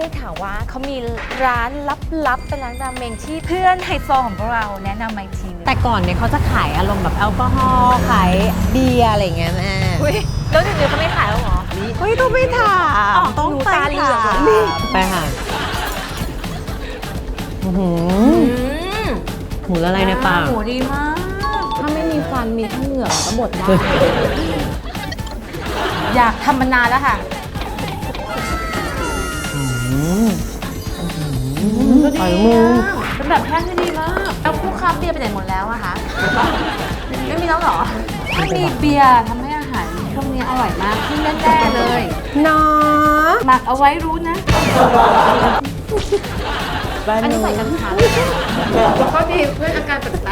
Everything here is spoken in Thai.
ได้ข่าวว่าเขามีร้านลับๆเป็นร้านราเมงที่เพื่อนไฮโซของพวกเราแนะนำมาอีกทีหนึงแต่ก่อนเนี่ยเขาจะขายอารมณ์แบบแอลกอฮอล์ขายเบียร์อะไรอย่างเงี้ยแม่อุ้ยแล้วเดี๋ยวนี้เขาไม่ขายแล้วเหรอ เฮ้ยต้องไปถามอ๋อต้องหนูไปตาเหลือกเหรอถาม นี่ไปค่ะอื้อหือหมูละลายในปากหมูดีมาก ถ้าไม่มีฟันมีแค่เหงือกก็บดได้ อยากทำมานานแล้วค่ะ ปล่อยมือเป็นแบบแห้งที่ดีมากแล้วคู่ค้าเบียร์ไปไหนหมดแล้วอะคะ ไม่มีแล้วเหรอ ถ้ามีเบียร์ทำให้อาหารช่วงนี้อร่อยมากขึ้นแน่ๆเลยเนาะหมักเอาไว้รู้นะบ้านอันนี้หใส่กัญชาแล้วก็ดีเพื่ออาการแปลก